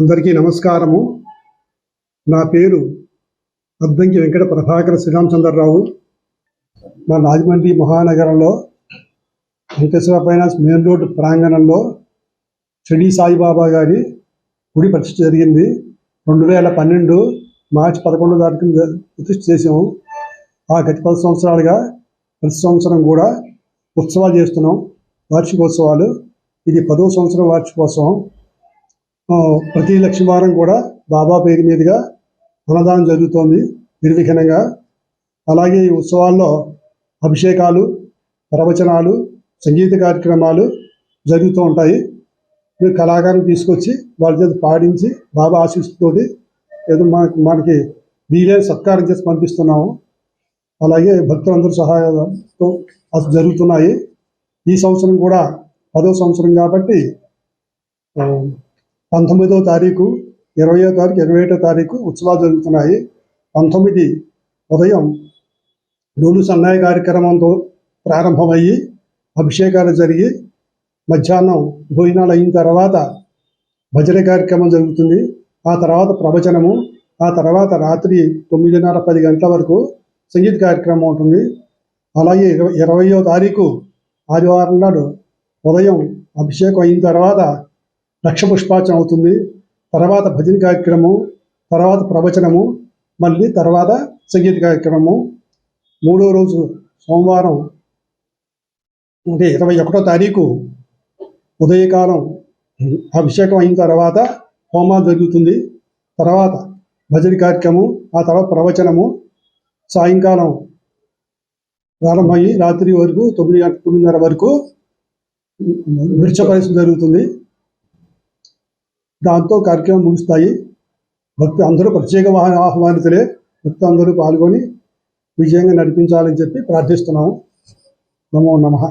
అందరికీ నమస్కారము. నా పేరు అద్దంకి వెంకట ప్రభాకర శ్రీరామచంద్రరావు. మా రాజమండ్రి మహానగరంలో వెంకటేశ్వర ఫైనాన్స్ మెయిన్ రోడ్ ప్రాంగణంలో షిరిడి సాయిబాబా గారి గుడి ప్రతిష్ఠ జరిగింది. రెండు వేల పన్నెండు మార్చి పదకొండో తారీఖున ప్రతిష్ఠ చేసాము ఆ గత పది సంవత్సరాలుగా ప్రతి సంవత్సరం కూడా ఉత్సవాలు చేస్తున్నాం. వార్షికోత్సవాలు. ఇది పదో సంవత్సరం వార్షికోత్సవం. ప్రతి లక్ష్మీవారం కూడా బాబా పేరు మీదుగా అన్నదానం జరుగుతోంది నిర్విఘ్నంగా. అలాగే ఈ ఉత్సవాల్లో అభిషేకాలు ప్రవచనాలు సంగీత కార్యక్రమాలు జరుగుతూ ఉంటాయి. మీరు కళాకారులు తీసుకొచ్చి వాళ్ళ చేత పాడించి బాబా ఆశీస్సుతోటి ఏదో మనకి మనకి వీలైన సత్కారం చేసి పంపిస్తున్నాము. అలాగే భక్తులందరూ సహాయంతో అసలు జరుగుతున్నాయి. ఈ సంవత్సరం కూడా పదో సంవత్సరం కాబట్టి పంతొమ్మిదో తారీఖు ఇరవయో తారీఖు ఇరవై ఒకటో తారీఖు ఉత్సవాలు జరుగుతున్నాయి. పంతొమ్మిది ఉదయం నూలు సన్నాయి కార్యక్రమంతో ప్రారంభమయ్యి అభిషేకాలు జరిగి మధ్యాహ్నం భోజనాలు అయిన తర్వాత భజన కార్యక్రమం జరుగుతుంది. ఆ తర్వాత ప్రవచనము ఆ తర్వాత రాత్రి తొమ్మిదిన్నర పది గంటల వరకు సంగీత కార్యక్రమం ఉంటుంది. అలాగే ఇరవై ఇరవయో తారీఖు ఆదివారం నాడు ఉదయం అభిషేకం అయిన తర్వాత లక్ష పుష్పార్చన అవుతుంది. తర్వాత భజన కార్యక్రమం తర్వాత ప్రవచనము మళ్ళీ తర్వాత సంగీత కార్యక్రమము. మూడో రోజు సోమవారం అంటే ఇరవై ఒకటో తారీఖు ఉదయకాలం అభిషేకం అయిన తర్వాత హోమం జరుగుతుంది. తర్వాత భజన కార్యక్రమం ఆ తర్వాత ప్రవచనము. సాయంకాలం ప్రారంభమయ్యి రాత్రి వరకు తొమ్మిది తొమ్మిదిన్నర వరకు విరుచ జరుగుతుంది. దాంతో కార్యక్రమం ముగుస్తాయి. భక్తులు అందరూ ప్రత్యేక వాహన ఆహ్వానితులే భక్తులు అందరూ పాల్గొని విజయంగా నడిపించాలని చెప్పి ప్రార్థిస్తున్నాము. నమో నమః.